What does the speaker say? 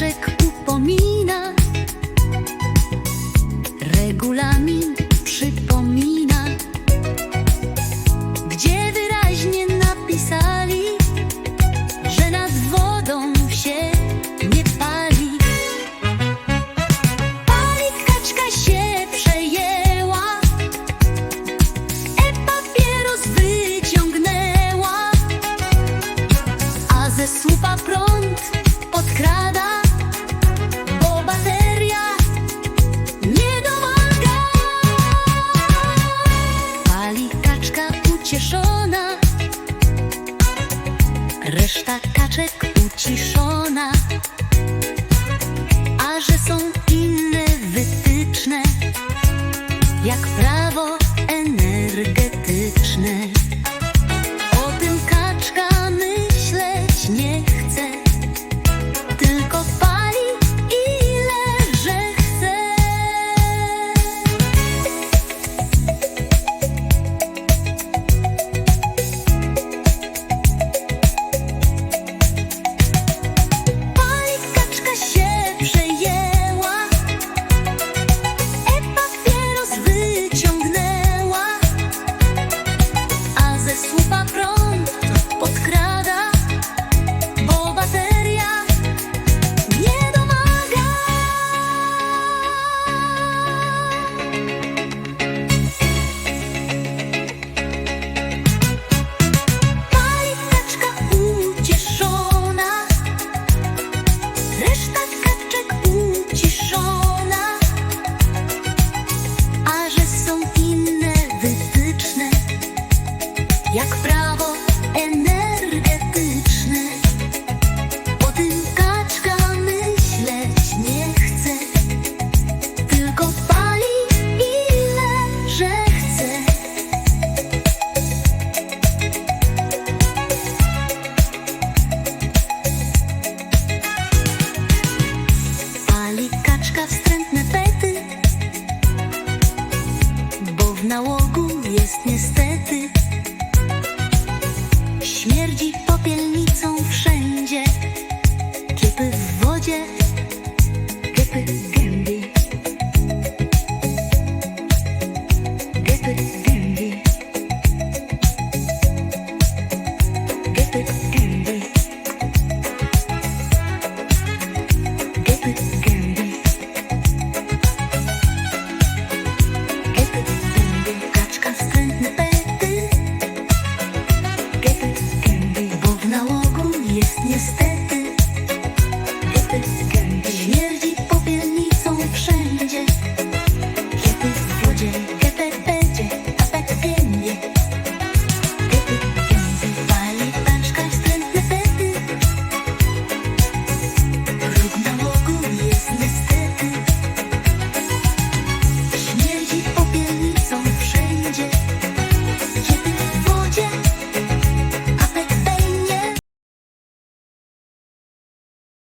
kaczek upomina, regulamin przypomina, gdzie wyraźnie napisali, że nad wodą się nie pali. Pali kaczka się przejęła, e-papieros wyciągnęła, a ze słupa prąd podkrada, kaczek uciszona, a że są inne wytyczne, jak prawo energetyczne. mózgu jest niestety. Śmierdzi popielnicą wszędzie. Kiepy w wodzie, kiepy gęby